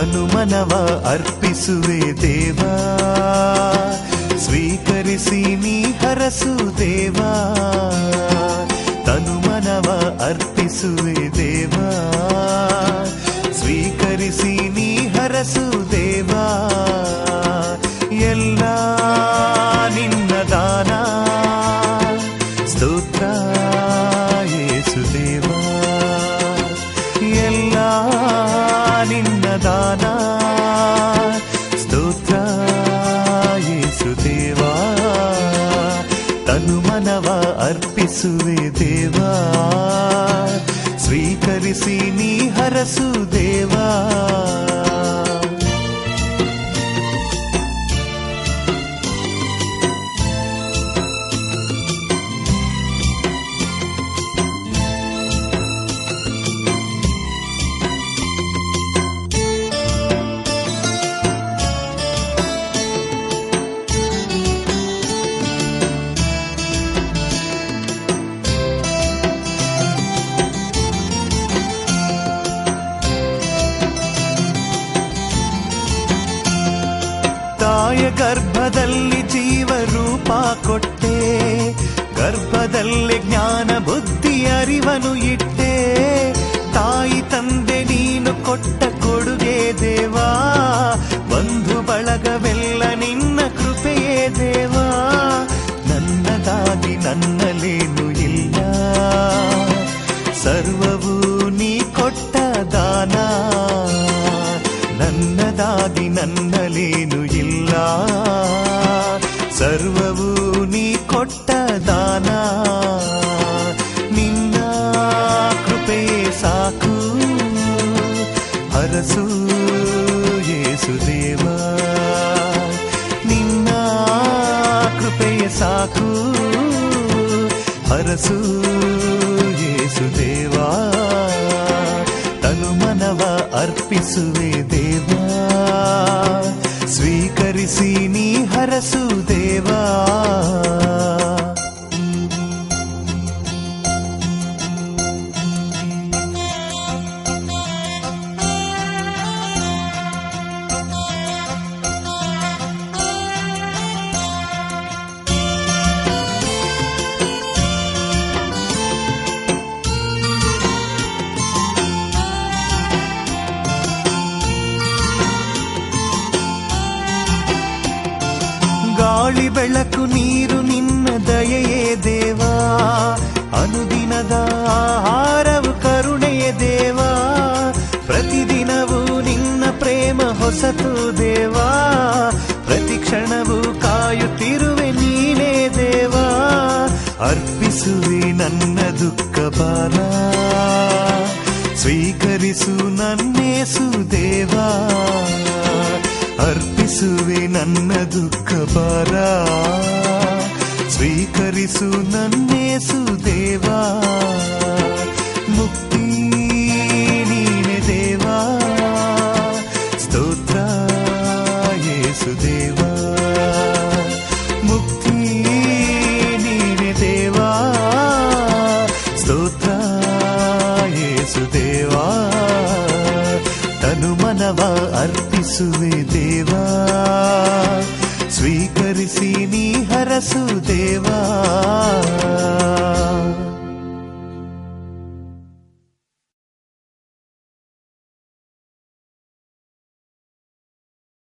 ತನು ಮನವ ಅರ್ಪಿಸುವೆ ದೇವಾ. ಸ್ವೀಕರಿಸಿ ನೀ ಹರಸು ದೇವಾ. ತನುಮನವ ಅರ್ಪಿಸುವೆ ದೇವಾ. ಸ್ವೀಕರಿಸಿ ನೀ ಹರಸು ದೇವಾ. ನಿನ್ನ ದಾನ. ಸ್ತೋತ್ರ ಯೇಸುದೇವಾ ತನು ಮನವ ಅರ್ಪಿಸುವೆ ದೇವಾ. ಸ್ವೀಕರಿಸಿ ನೀ ಹರಸು ದೇವಾ. ತಾಯ ಗರ್ಭದಲ್ಲಿ ಜೀವ ರೂಪ ಕೊಟ್ಟೆ. ಗರ್ಭದಲ್ಲಿ ಜ್ಞಾನ ಬುದ್ಧಿ ಅರಿವನು ಇಟ್ಟೆ. ತಾಯಿ ತಂದೆ ನೀನು ಕೊಟ್ಟ ಕೊಡುಗೆ ದೇವಾ. ಬಂಧು ಬಳಗವೆಲ್ಲ ನಿನ್ನ ಕೃಪೆಯೇ ದೇವಾ. ನನ್ನದಾಗಿ ನನ್ನಲೇನು ಇಲ್ಲ. ಸರ್ವವೂ ನೀ ಕೊಟ್ಟ ದಾನ. ನನ್ನದಾಗಿ ನನ್ನಲೇನು ಇಲ್ಲ. ಸರ್ವವು ನೀ ಕೊಟ್ಟ ದಾನ. ನಿನ್ನ ಕೃಪೆ ಸಾಕು. ಹರಸು ಯೇಸುದೇವ ನಿನ್ನ ಕೃಪೆ ಸಾಕು. ಹರಸು ಯೇಸುದೇವ ತನು ಮನವ ಅರ್ಪಿಸುವೆ ದೇವಾ. ಹರಸು ಗಾಳಿ ಬೆಳಕು ನೀರು ನಿನ್ನ ದಯೆಯೇ ದೇವಾ. ಅನುದಿನದ ಆಹಾರವು ಕರುಣೆಯೇ ದೇವಾ. ಪ್ರತಿದಿನವೂ ನಿನ್ನ ಪ್ರೇಮ ಹೊಸತು ದೇವಾ. ಪ್ರತಿ ಕ್ಷಣವೂ ಕಾಯುತ್ತಿರುವೆ ನೀನೇ ದೇವಾ. ಅರ್ಪಿಸುವೆ ನನ್ನ ದುಃಖ ಬಾಲ ಸ್ವೀಕರಿಸು ನನ್ನೇಸು ದೇವಾ. ಅರ್ಪಿಸುವೆ ನನ್ನ ದುಃಖ ಭಾರ ಸ್ವೀಕರಿಸು ನನ್ನೇಸು ದೇವಾ ಮುಕ್ತಿ ನೀನೆ ದೇವಾ ಸ್ತೋತ್ರ ಯೇಸು ದೇವಾ ಮುಕ್ತಿ ನೀನೆ ದೇವಾ ಸ್ತೋತ್ರ ಅರ್ಪಿಸುವೆ ದೇವಾ ಸ್ವೀಕರಿಸಿ ನೀ ಹರಸು ದೇವಾ